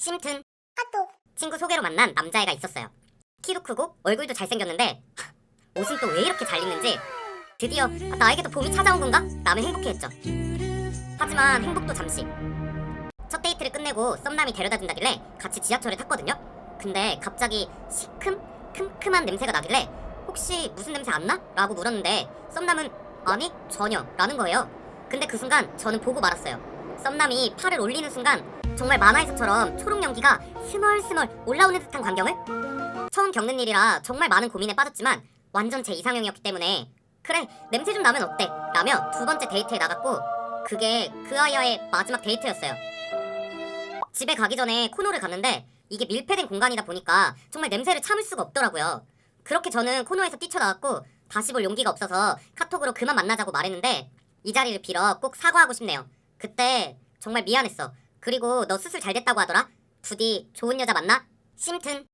심튼 친구 소개로 만난 남자애가 있었어요. 키도 크고 얼굴도 잘생겼는데 옷은 또 왜 이렇게 잘 입는지 드디어 아, 나에게도 봄이 찾아온 건가? 라며 행복해했죠. 하지만 행복도 잠시. 첫 데이트를 끝내고 썸남이 데려다 준다길래 같이 지하철을 탔거든요. 근데 갑자기 시큼 큼큼한 냄새가 나길래 혹시 무슨 냄새 안 나? 라고 물었는데 썸남은 아니 전혀 라는 거예요. 근데 그 순간 저는 보고 말았어요. 썸남이 팔을 올리는 순간 정말 만화에서처럼 초록 연기가 스멀스멀 올라오는 듯한 광경을 처음 겪는 일이라 정말 많은 고민에 빠졌지만 완전 제 이상형이었기 때문에 그래 냄새 좀 나면 어때? 라며 두 번째 데이트에 나갔고 그게 그 아이와의 마지막 데이트였어요. 집에 가기 전에 코노를 갔는데 이게 밀폐된 공간이다 보니까 정말 냄새를 참을 수가 없더라고요. 그렇게 저는 코노에서 뛰쳐나왔고 다시 볼 용기가 없어서 카톡으로 그만 만나자고 말했는데 이 자리를 빌어 꼭 사과하고 싶네요. 그때 정말 미안했어. 그리고 너 수술 잘 됐다고 하더라. 부디 좋은 여자 만나? 심튼